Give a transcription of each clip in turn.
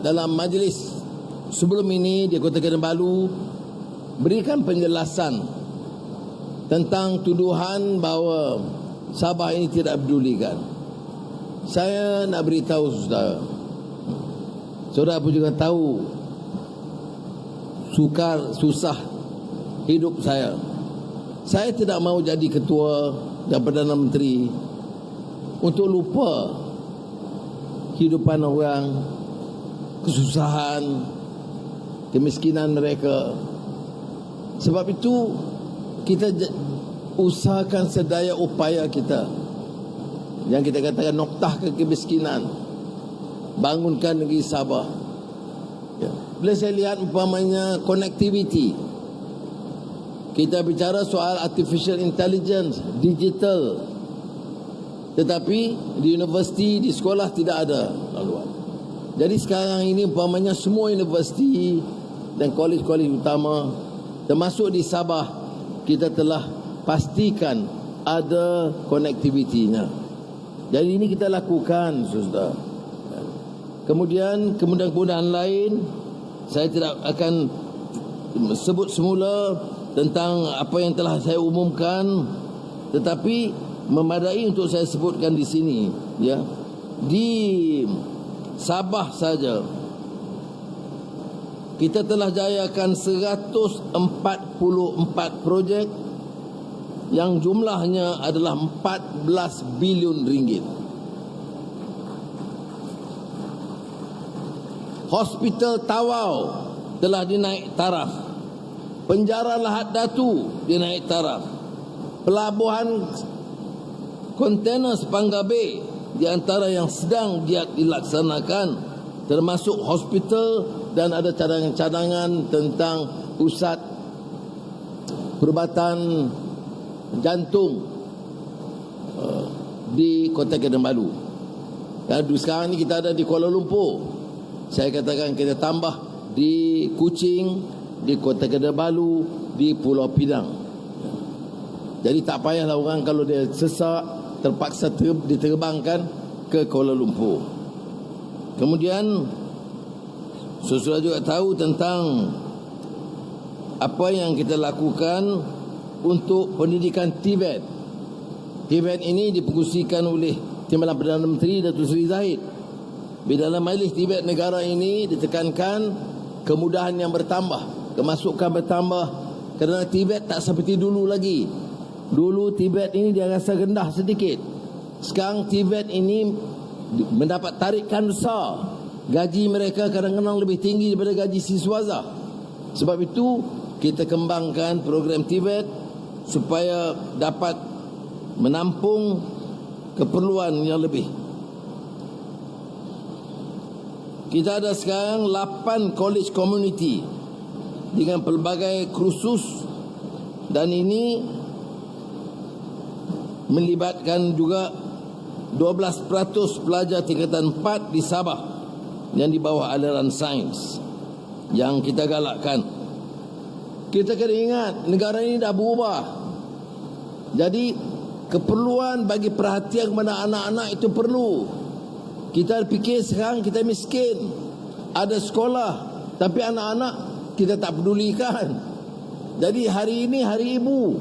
dalam majlis sebelum ini di Kota Kinabalu berikan penjelasan tentang tuduhan bahawa Sabah ini tidak pedulikan. Saya nak beritahu saudara. Saudara pun juga tahu sukar susah hidup saya. Saya tidak mau jadi ketua dan Perdana Menteri untuk lupa kehidupan orang, kesusahan, kemiskinan mereka. Sebab itu kita usahakan sedaya upaya kita. Yang kita katakan noktah ke kemiskinan. Bangunkan negeri Sabah. Ya. bila saya lihat umpamanya connectivity kita bicara soal artificial intelligence digital. Tetapi di universiti di sekolah tidak ada jadi sekarang ini umpamanya semua universiti dan kolej-kolej utama termasuk di Sabah kita telah pastikan ada konektivitinya. Jadi ini kita lakukan, saudara. Kemudian kemudahan-kemudahan lain saya tidak akan sebut semula tentang apa yang telah saya umumkan tetapi memadai untuk saya sebutkan di sini ya di Sabah saja kita telah jayakan 144 projek yang jumlahnya adalah 14 bilion ringgit. Hospital Tawau telah dinaik taraf. Penjara Lahat Datu dinaik taraf. Pelabuhan Sepangga Bay di antara yang sedang dia dilaksanakan termasuk hospital dan ada cadangan-cadangan tentang pusat perubatan jantung uh, di Kota Kinabalu. Dan sekarang ni kita ada di Kuala Lumpur. Saya katakan kita tambah di Kuching, di Kota Kinabalu, di Pulau Pinang. Jadi tak payahlah orang kalau dia sesak terpaksa ter, diterbangkan ke Kuala Lumpur. Kemudian Saudara juga tahu tentang apa yang kita lakukan untuk pendidikan Tibet. Tibet ini dipengusikan oleh Timbalan Perdana Menteri Datuk Seri Zahid. Di dalam majlis Tibet negara ini ditekankan kemudahan yang bertambah, kemasukan bertambah kerana Tibet tak seperti dulu lagi. Dulu Tibet ini dia rasa rendah sedikit. Sekarang Tibet ini mendapat tarikan besar gaji mereka kadang-kadang lebih tinggi daripada gaji siswaza. Sebab itu kita kembangkan program Tibet supaya dapat menampung keperluan yang lebih. Kita ada sekarang 8 college community dengan pelbagai kursus dan ini melibatkan juga 12% pelajar tingkatan 4 di Sabah yang di bawah aliran sains yang kita galakkan. Kita kena ingat negara ini dah berubah. Jadi keperluan bagi perhatian kepada anak-anak itu perlu. Kita fikir sekarang kita miskin. Ada sekolah tapi anak-anak kita tak pedulikan. Jadi hari ini hari ibu.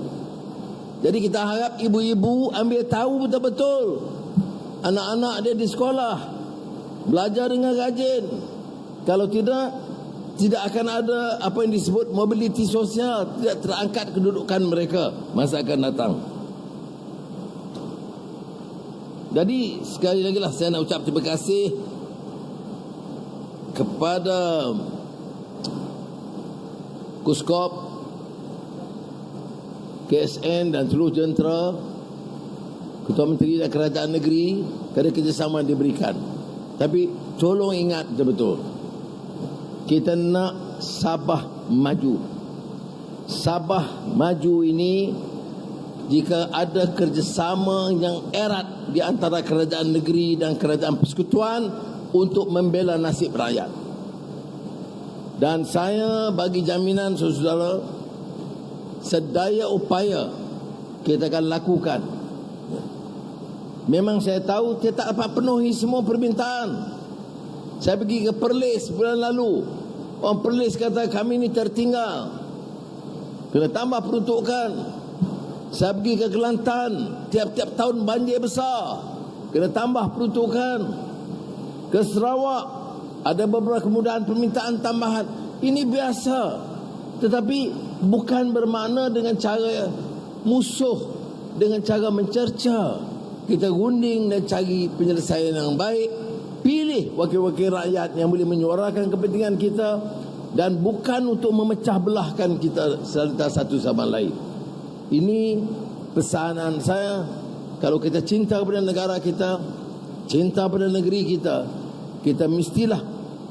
Jadi kita harap ibu-ibu ambil tahu betul-betul anak-anak dia di sekolah Belajar dengan rajin. Kalau tidak, tidak akan ada apa yang disebut mobiliti sosial. Tidak terangkat kedudukan mereka masa akan datang. Jadi sekali lagi lah saya nak ucap terima kasih kepada Kuskop, KSN dan seluruh jentera, Ketua Menteri dan Kerajaan Negeri kerana kerjasama diberikan. Tapi tolong ingat betul-betul. Kita nak Sabah maju. Sabah maju ini jika ada kerjasama yang erat di antara kerajaan negeri dan kerajaan persekutuan untuk membela nasib rakyat. Dan saya bagi jaminan saudara sedaya upaya kita akan lakukan Memang saya tahu kita tak dapat penuhi semua permintaan. Saya pergi ke Perlis bulan lalu. Orang Perlis kata kami ni tertinggal. Kena tambah peruntukan. Saya pergi ke Kelantan. Tiap-tiap tahun banjir besar. Kena tambah peruntukan. Ke Sarawak. Ada beberapa kemudahan permintaan tambahan. Ini biasa. Tetapi bukan bermakna dengan cara musuh. Dengan cara mencerca. Kita gunding dan cari penyelesaian yang baik pilih wakil-wakil rakyat yang boleh menyuarakan kepentingan kita dan bukan untuk memecah belahkan kita serta satu sama lain. Ini pesanan saya kalau kita cinta kepada negara kita, cinta pada negeri kita, kita mestilah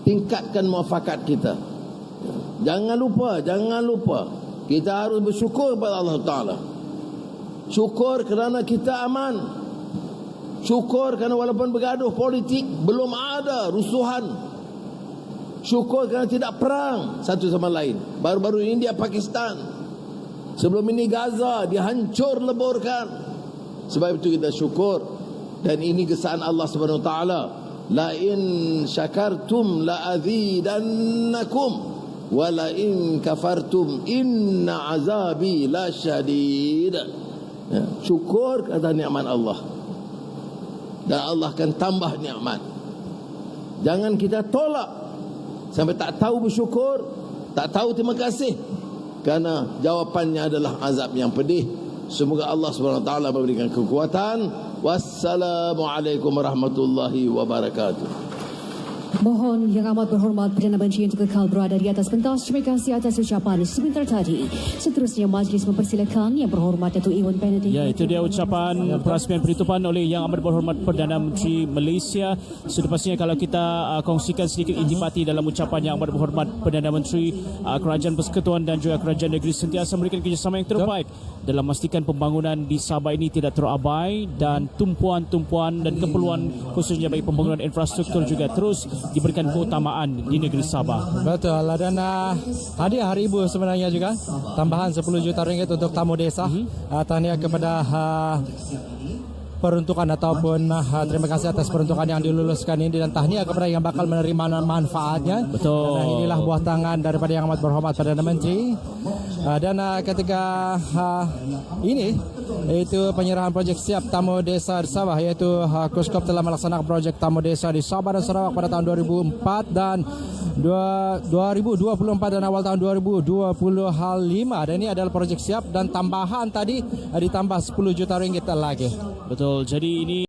tingkatkan muafakat kita. Jangan lupa, jangan lupa kita harus bersyukur kepada Allah Taala. Syukur kerana kita aman, Syukur kerana walaupun bergaduh politik belum ada rusuhan. Syukur kerana tidak perang satu sama lain. Baru-baru ini India Pakistan. Sebelum ini Gaza dihancur leburkan. Sebab itu kita syukur dan ini kesan Allah Subhanahu Wa Taala. La in syakartum la azidannakum wa la in kafartum inna azabi la syadid. Ya, syukur kata nikmat Allah dan Allah akan tambah nikmat. Jangan kita tolak sampai tak tahu bersyukur, tak tahu terima kasih. Karena jawapannya adalah azab yang pedih. Semoga Allah SWT memberikan kekuatan. Wassalamualaikum warahmatullahi wabarakatuh. Mohon yang amat berhormat Perdana Menteri untuk kekal berada di atas pentas. Terima kasih atas ucapan sebentar tadi. Seterusnya majlis mempersilakan yang berhormat Datuk Iwan Benedict. Ya, itu dia ucapan perasmian penutupan oleh yang amat berhormat Perdana Menteri Malaysia. Sudah pastinya kalau kita uh, kongsikan sedikit intipati dalam ucapan yang amat berhormat Perdana Menteri uh, Kerajaan Persekutuan dan juga Kerajaan Negeri sentiasa memberikan kerjasama yang terbaik dalam memastikan pembangunan di Sabah ini tidak terabai dan tumpuan-tumpuan dan keperluan khususnya bagi pembangunan infrastruktur juga terus diberikan keutamaan di negeri Sabah. Betul dan uh, hadiah hari ibu sebenarnya juga tambahan 10 juta ringgit untuk tamu desa. Mm-hmm. Uh, tahniah kepada uh, peruntukan ataupun uh, terima kasih atas peruntukan yang diluluskan ini dan tahniah kepada yang bakal menerima manfaatnya. Betul. Dan inilah buah tangan daripada yang amat berhormat Perdana Menteri. Uh, dan uh, ketika uh, ini itu penyerahan projek siap tamu desa di Sabah iaitu uh, Kuskop telah melaksanakan projek tamu desa di Sabah dan Sarawak pada tahun 2004 dan 2024 dan awal tahun 2025 dan ini adalah projek siap dan tambahan tadi ditambah 10 juta ringgit lagi. Betul. Jadi ini